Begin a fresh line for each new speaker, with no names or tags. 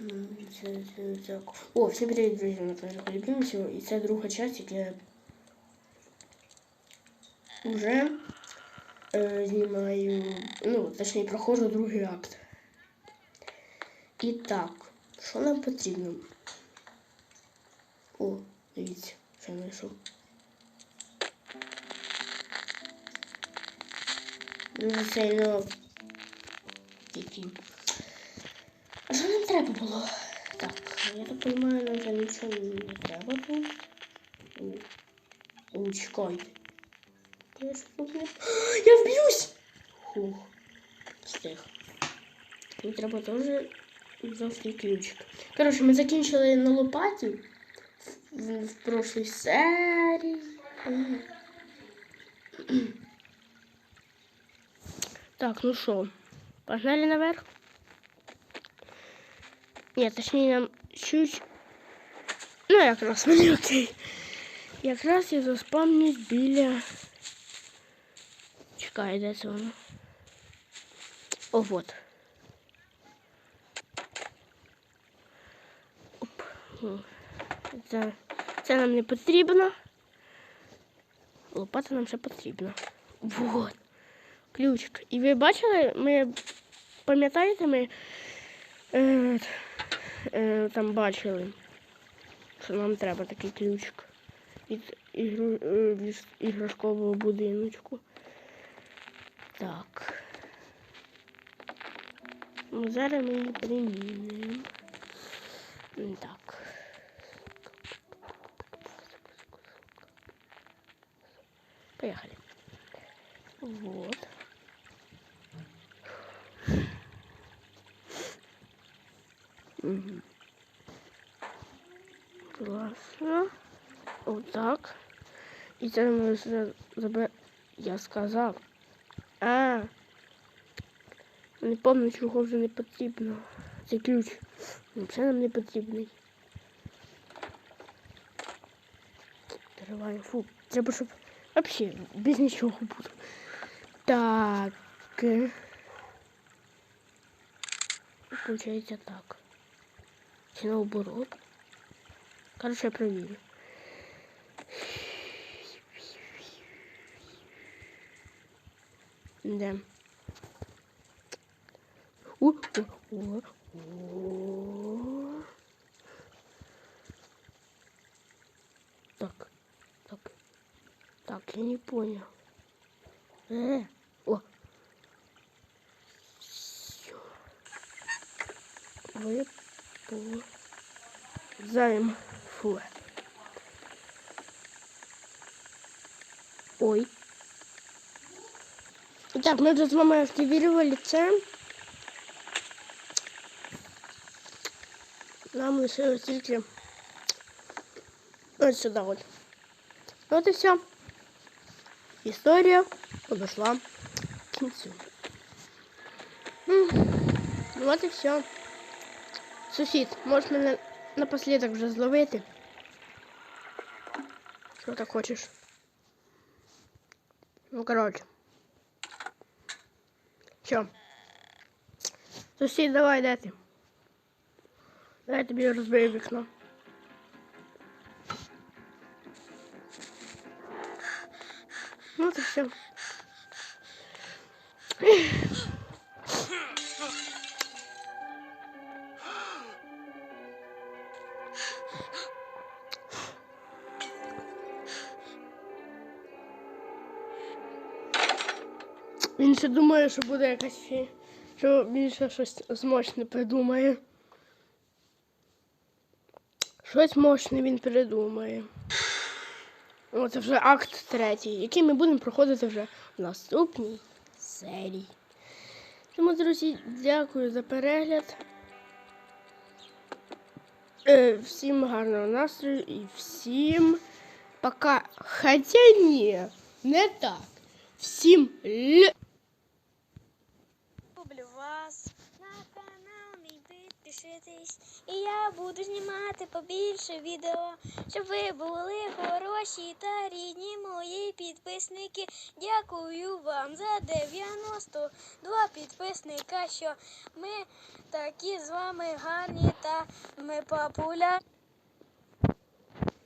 М, Це, це, це. О, всі привіт, друзі, ми теж полюбимося. І це друга часть, як я вже е, знімаю, ну, точніше, проходжу другий акт. І так, що нам потрібно? О, дивіться, що я знайшов. Дуже сильно тільки. А що нам треба було? Так, я так розумію, нам вже нічого не треба було. О, О, чекайте. Я ж тут не... Я вб'юсь! Фух, встиг. Мені треба теж завжди ключик. Коротше, ми закінчили на лопаті в, в прошлій серії. Так, ну що, погнали наверх? Ні, точніше нам чуть. Ну, якраз мені окей. Якраз я заспавнюсь біля. Чекай, де це? О, вот. Оп. Це, це нам не потрібно. Лопата нам ще потрібна. Вот. Ключик. І ви бачили, ми пам'ятаєте, ми е, е, там бачили, що нам треба такий ключик від, ігру, е, від іграшкового будиночку. Так. Ну, зараз ми її примінимо. Так. Поехали. Вот. Класно. Отак. І це ми вже забе... Я сказав. А. Не пам'ятаю, чого вже не потрібно. Це ключ. Ну, Це нам не потрібний. Відкриваємо. Фу. Треба, щоб взагалі без нічого було. Так. е. Получається так. Чи наоборот? Короче, я проверю. Да. О, о, о, о. Так, так, так, я не понял. Э, о. Все. Выпал. Займ. Фу. Ой. Итак, мы тут с мамой активировали це. Нам лишилось тільки ось сюди от. Вот и все. Історія подошла к кінцю. М, Вот і все. Сусід, можеш мене напослідок вже зловити? Що ти хочеш? Ну, коротше. Що? Сусід, давай, де ти? Дай я тобі розбию вікно. Ну, це все. Він ще думає, що буде якась фі... що він ще щось змочне придумає. Щось мощне він придумає. О, це вже акт третій, який ми будемо проходити вже в наступній серії. Тому, друзі, дякую за перегляд. Е, всім гарного настрою і всім пока. Хоча ні, не так. Всім л...
Підпишитесь. І я буду знімати побільше відео, щоб ви були хороші та рідні мої підписники. Дякую вам за 92 підписника, що ми такі з вами гарні та ми популярні.